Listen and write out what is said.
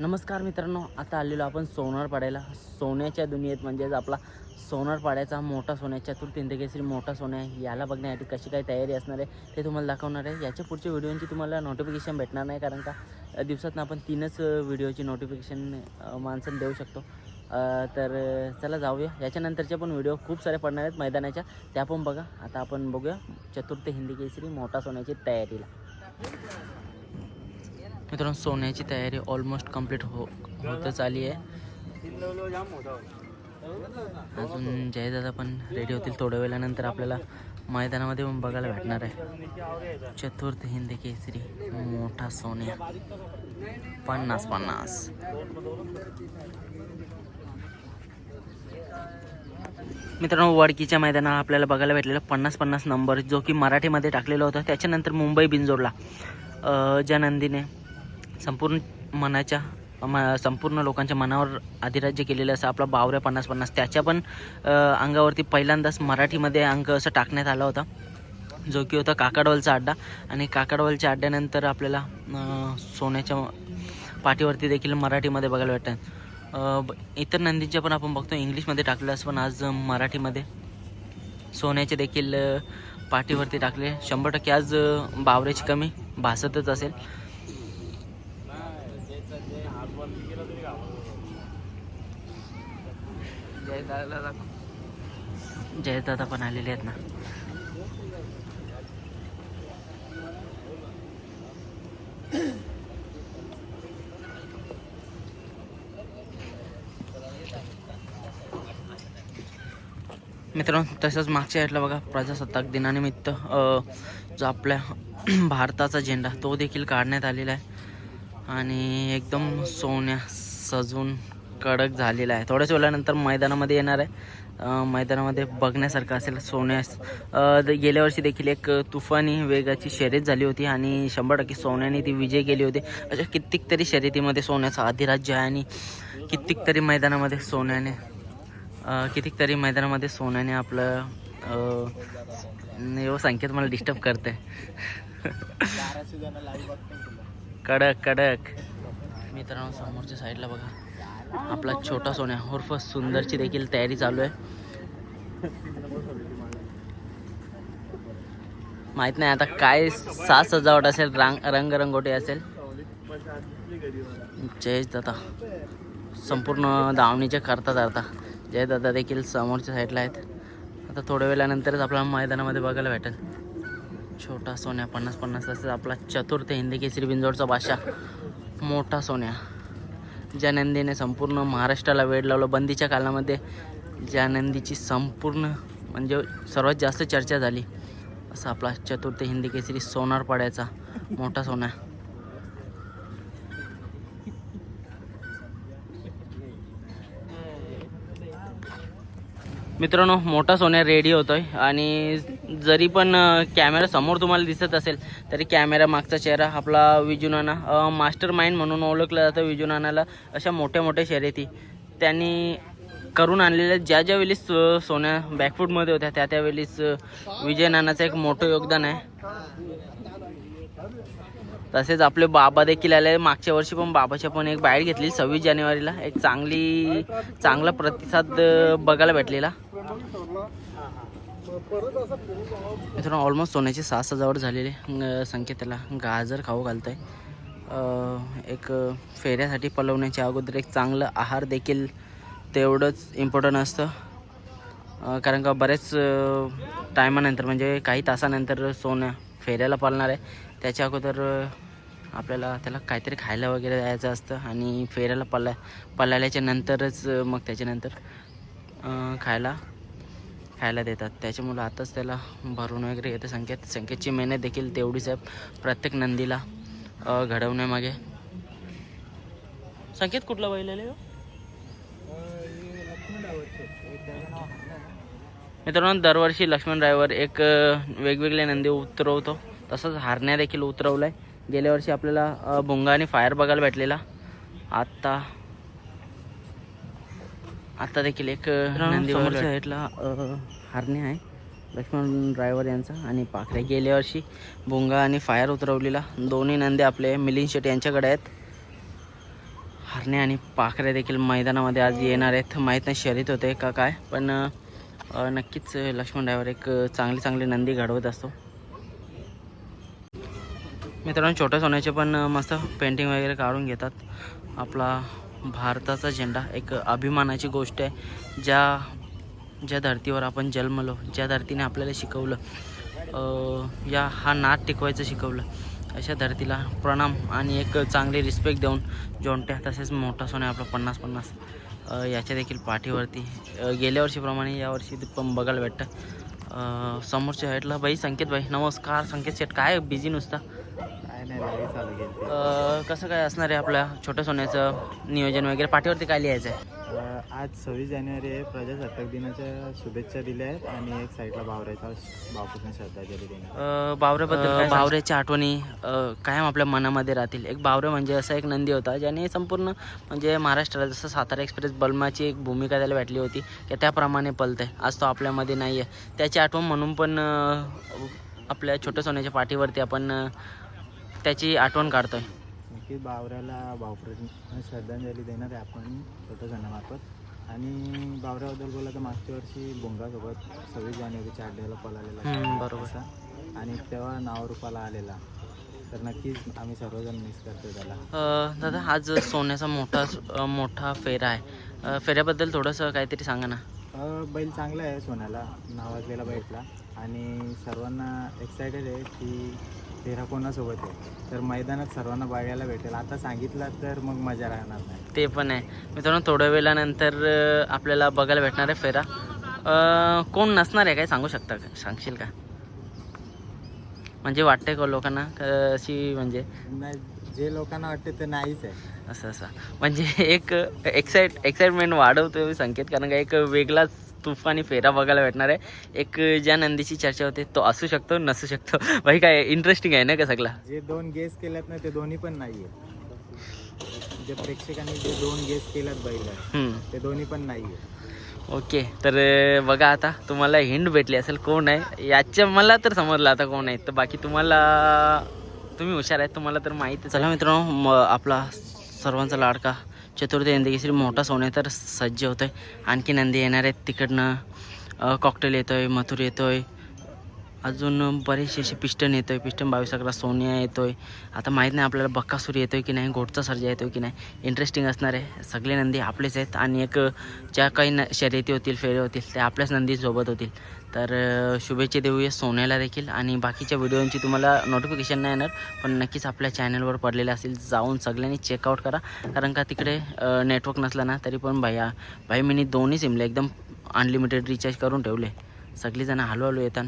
नमस्कार मित्रांनो आता आलेलो आपण सोनार पाड्याला सोन्याच्या दुनियेत म्हणजेच आपला सोनार पाड्याचा मोठा सोन्या चतुर्थ मोठा सोन्या याला बघण्यासाठी कशी काय तयारी असणार आहे ते तुम्हाला दाखवणार आहे. याच्या पुढच्या व्हिडिओची तुम्हाला नोटिफिकेशन भेटणार नाही कारण का अ, दिवसातनं आपण तीनच व्हिडिओची नोटिफिकेशन माणसं देऊ शकतो. तर चला जाऊया. याच्यानंतरच्या पण व्हिडिओ खूप सारे पडणार आहेत मैदानाच्या. त्या पण बघा. आता आपण बघूया चतुर्थ हिंदी केसरी मोठा सोन्याची तयारीला. मित्रांनो सोन्याची तयारी ऑलमोस्ट कंप्लीट हो होतच आली आहे. अजून जयदादा पण रेडी होतील थोड्या वेळानंतर आपल्याला मैदानामध्ये पण बघायला भेटणार आहे. चतुर्थ हिंद केसरी मोठा सोन्या. पन्नास पन्नास. मित्रांनो वडकीच्या मैदानात आपल्याला बघायला भेटलेला पन्नास पन्नास नंबर जो की मराठीमध्ये टाकलेला होता. त्याच्यानंतर मुंबई बिंजोडला ज्या नंदीने संपूर्ण मनाच्या म संपूर्ण लोकांच्या मनावर अधिराज्य केलेलं असं आपला बावऱ्या पन्नास पन्नास. त्याच्या पण अंगावरती पहिल्यांदाच मराठीमध्ये अंक असं टाकण्यात आला होता. जो की होता काकडवलचा अड्डा. आणि काकडवलच्या अड्ड्यानंतर आपल्याला सोन्याच्या पाठीवरती देखील मराठीमध्ये बघायला भेटतात. ब- इतर नंदींच्या पण आपण बघतो. इंग्लिशमध्ये टाकलं असं पण आज मराठीमध्ये. सोन्याचे देखील पाठीवरती टाकले. शंभर टक्के आज बावऱ्याची कमी भासतच असेल. जयदादा पण आलेले आहेत ना. मित्रांनो तसंच मागच्या साईडला बघा प्रजासत्ताक दिनानिमित्त जो आपल्या भारताचा झेंडा तो देखील काढण्यात आलेला आहे. आणि एकदम सोन्या सजून कडक झालेला आहे. थोड्याच वेळानंतर मैदानामध्ये येणार आहे. मैदानामध्ये बघण्यासारखं असेल सोन्यास गेल्या वर्षी देखील एक तुफानी वेगाची शर्यत झाली होती आणि शंभर टक्के सोन्याने ती विजय केली होती. अशा कित्येक तरी शर्यतीमध्ये सोन्याचं अधिराज्य आहे आणि कित्येक तरी मैदानामध्ये सोन्याने कितीक तरी मैदानामध्ये सोन्याने आपलं अ, एवढं संकेत मला डिस्टर्ब करते कडक कडक. मित्रांनो समोरच्या साईडला बघा. आपला छोटा सोन्या उर्फ सुंदरची देखील तयारी चालू आहे. माहीत नाही आता काय साज सजावट असेल रांग रंगरंगोटी असेल. जयेश दादा. संपूर्ण दावणीच्या करता धरता जय दादा देखील समोरच्या साईडला आहेत. आता थोड्या वेळानंतरच आपल्याला मैदानामध्ये बघायला भेटेल. छोटा सोन्या पन्नास पन्नास तसेच आपला चतुर्थ हिंदी केसरी बिंजोडचा बादशाह. मोठा सोन्या. ज्या नंदीने संपूर्ण महाराष्ट्राला वेळ लावलं. बंदीच्या कालामध्ये ज्या नंदीची संपूर्ण म्हणजे सर्वात जास्त चर्चा झाली. असा आपला चतुर्थ हिंदी केसरी सोनार पाड्याचा मोठा सोना. मित्रांनो मोठा सोन्या रेडी होतोय. आणि जरी पण कॅमेरा समोर तुम्हाला दिसत असेल तरी कॅमेरा मागचा चेहरा आपला विजुनाना मास्टर माइंड म्हणून ओळखलं जातं विजुनानाला अशा मोठ्या मोठ्या शर्यती त्यांनी करून आणलेल्या ज्या ज्या वेळेस सोन्या बॅकफूटमध्ये होत्या त्या त्यावेळेस अ, विजय नानाचं एक मोठं योगदान आहे. तसेच आपले बाबा देखील आले. मागच्या वर्षी पण बाबाच्या पण एक बाहेर घेतली सव्वीस जानेवारीला. एक चांगली चांगला प्रतिसाद बघायला भेटलेला. मित्रांनो ऑलमोस्ट सोन्याची सहा सजावट झालेली. आहे. त्याला गाजर खाऊ घालत आहे एक फेऱ्यासाठी पलवण्याच्या अगोदर एक चांगलं आहार देखील तेवढंच इम्पॉर्टंट असतं. कारण का बरेच टायमानंतर म्हणजे काही तासानंतर सोनं फेऱ्याला पालणार आहे. त्याच्या अगोदर आपल्याला त्याला काहीतरी खायला वगैरे जायचं असतं आणि फेऱ्याला पला पलाल्याच्या नंतरच मग त्याच्यानंतर खायला खायला देतात. त्याच्यामुळं आताच त्याला भरून वगैरे येते संकेत. संकेतची मेहनत देखील तेवढीच आहे. प्रत्येक नंदीला घडवण्यामागे. संकेत कुठला बैलेले हो? मित्रांनो दरवर्षी लक्ष्मण ड्रायव्हर एक वेगवेगळे नंदी उतरवतो. तसंच हारण्या देखील उतरवलाय. गेल्या वर्षी आपल्याला भुंगा आणि फायर बघायला भेटलेला. आत्ता आता देखील एक अ, नंदी समोरच्या साईडला. हारणे आहे. लक्ष्मण ड्रायव्हर यांचा आणि पाखरे गेल्या वर्षी भुंगा आणि फायर उतरवलेला दोन्ही नंदी आपले मिलिंद शेट यांच्याकडे आहेत. हरणे आणि पाखरे देखील मैदानामध्ये आज येणार आहेत. माहीत नाही शर्यत होते का काय पण नक्कीच लक्ष्मण ड्रायव्हर एक चांगली चांगली नंदी घडवत असतो. मित्रांनो छोट्या सोन्याचे पण मस्त पेंटिंग वगैरे काढून घेतात. आपला भारताचा झेंडा एक अभिमानाची गोष्ट आहे. ज्या ज्या धर्तीवर आपण जन्मलो ज्या धर्तीने आपल्याला शिकवलं या हा नाद टिकवायचं शिकवलं अशा धर्तीला प्रणाम आणि एक चांगली रिस्पेक्ट देऊन जोंट्या तसेच मोठा सोन्या आपला पन्नास पन्नास याच्या देखील पाठीवरती गेल्या वर्षीप्रमाणे यावर्षी पण बघायला भेटतं. समोरच्या साईडला बाई संकेत बाई नमस्कार संकेत शेट काय बिझी नुसता? अ, कसं काय असणार आहे आपल्या छोट्या सोन्याचं नियोजन वगैरे? पाठीवरती काय लिहायचं आहे आज सव्वीस जानेवारी आहे प्रजासत्ताक दिनाच्या शुभेच्छा दिल्या आहेत आणि एक साईडला बावऱ्याचा बापूने श्रद्धांजली देण्यात अ, बावऱ्याबद्दल बावऱ्याच्या आठवणी अ, कायम आपल्या मनामध्ये राहतील. एक बावरे म्हणजे असा एक नंदी होता ज्याने संपूर्ण म्हणजे महाराष्ट्राला जसं सातारा एक्सप्रेस बलमाची एक भूमिका त्याला भेटली होती की त्याप्रमाणे पलतंय. आज तो आपल्यामध्ये नाही आहे त्याची आठवण म्हणून पण अ, आपल्या छोट्या सोन्याच्या पाठीवरती आपण अ, त्याची आठवण काढतोय. नक्कीच बावऱ्याला बावऱ्या श्रद्धांजली देणार आहे आपण छोट्या जणामार्फत आणि बावऱ्याबद्दल बोला तर मागच्या वर्षी बोंगासोबत सव्वीस जानेवारीच्या अड्ड्याला पळालेला हम्म, बरोबर. आणि तेव्हा नावरूपाला आलेला. तर नक्कीच आम्ही सर्वजण मिस करतो त्याला. दादा आज सोन्याचा मोठा मोठा फेरा आहे फेऱ्याबद्दल थोडंसं काहीतरी सांगा ना. बैल चांगला आहे सोन्याला. नावाजलेला बैठला. आणि सर्वांना एक्सायटेड आहे की तेरा कोणासोबत आहे. तर मैदानात सर्वांना बघायला भेटेल. आता सांगितलं तर मग मजा राहणार नाही. ते पण आहे. मित्रांनो थोड्या वेळानंतर आपल्याला बघायला भेटणार आहे फेरा. अ, कोण नसणार आहे काय सांगू शकता का? सांगशील का? म्हणजे वाटतंय का लोकांना? अशी म्हणजे? नाही जे लोकांना वाटते ते नाहीच आहे. असं असं. म्हणजे एक एक्साइट एक्साइटमेंट वाढवतो संकेत. कारण का एक वेगळाच तुफानी फेरा बघायला भेटणार आहे. एक ज्या नंदीची चर्चा होते तो असू शकतो नसू शकतो. भाई काय इंटरेस्टिंग आहे ना का सगळा? जे दोन गेस केल्यात ना ते दोन्ही पण नाही आहे जे प्रेक्षकांनी जे दोन गेस केल्यात बैल. ते दोन्ही पण नाही आहे ओके तर बघा आता तुम्हाला हिंट भेटली असेल कोण आहे? याच्या मला तर समजलं आता कोण आहे. तर बाकी तुम्हाला तुम्ही हुशार आहेत तुम्हाला तर माहिती आहे. चला मित्रांनो म आपला सर्वांचा लाडका चतुर्थी नंदीकेसरी मोठा सोने तर सज्ज होतोय. आणखी नंदी येणार आहेत तिकडनं. कॉकटेल येतो आहे मथुर येतो आहे अजून बरेचसे असे पिस्टन आहे पिस्टन बावीस अकरा सोनिया आहे आता माहीत नाही आपल्याला बक्कासूर आहे की नाही घोटचा सर्जा येतो की नाही. इंटरेस्टिंग असणार आहे. सगळे नंदी आपलेच आहेत. आणि एक ज्या काही न शर्यती होतील फेरे होतील त्या आपल्याच नंदीसोबत होतील. तर शुभेच्छा देऊया सोन्याला देखील. आणि बाकीच्या व्हिडिओंची तुम्हाला नोटिफिकेशन नाही येणार पण नक्कीच आपल्या चॅनलवर पडलेले असतील जाऊन सगळ्यांनी चेकआउट करा. कारण का तिकडे नेटवर्क नसला ना तरी पण भैया भाई मी दोन्ही सिमले एकदम अनलिमिटेड रिचार्ज करून ठेवले. सगळीजणं हळूहळू येतात.